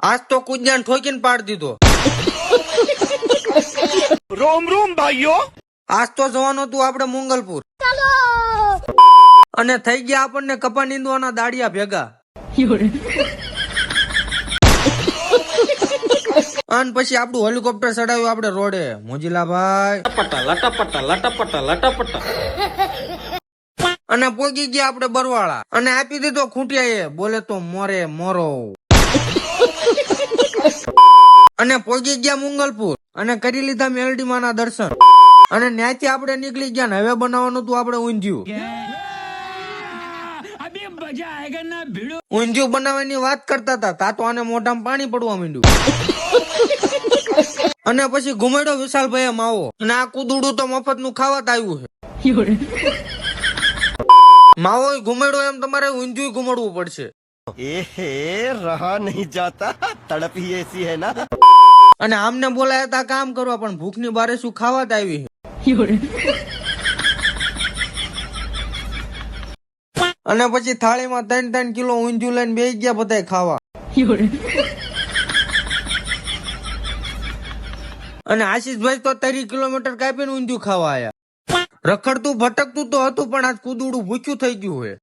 આજ તો કુંજાન ઠોકીને પાડી દીધો. રોમ રોમ ભાઈઓ. આજ તો જવાનું હતું આપણે મંગલપુર. અને થઈ ગયા આપણને કપા નીંદવાના દાડિયા ભેગા. અને પછી આપણું હેલિકોપ્ટર ચડાવ્યું આપડે રોડે. મોજીલાભાઈ. અને પોગી ગયા આપડે બરવાળા. અને આપી દીધો ખૂંટિયા બોલે તો મોરે મોરો. અને પોગી ગયા મુંગલપુર. અને કરી લીધા મેલડી માના દર્શન. અને ત્યાંથી આપણે નીકળી ગયા ને હવે બનાવવાનું તું આપણે ઊંધિયું. ઊંધિયું બનાવવાની વાત કરતા હતા તા તો આને મોઢામાં પાણી પડવા માંડ્યું. અને પછી ઘુમેડો વિશાલભાઈ માવો. અને આ કુદુડું તો મફતનું ખાવા આવ્યું છે. માવો ઘુમેડો એમ તમારે ઊંધિયું ઘુમડવું પડશે. એહે, રહા નહીં જાતા. તડપ હી એસી હે ના. અને આમને બોલાયા તા કામ કરવા, પણ ભૂખની બારે શું ખાવા આવી અને પછી થાળીમાં ત્રણ ત્રણ કિલો ઊંધ્યું લઈને બે ગયા બધા ખાવા. અને આશીષભાઈ તો ત્રીસ કિલોમીટર કાપીને ઊંધ્યું ખાવા આયા. રખડતું, ભટકતું તો હતું, પણ આજ કુદુડું ભૂખ્યું થઈ ગયું હોય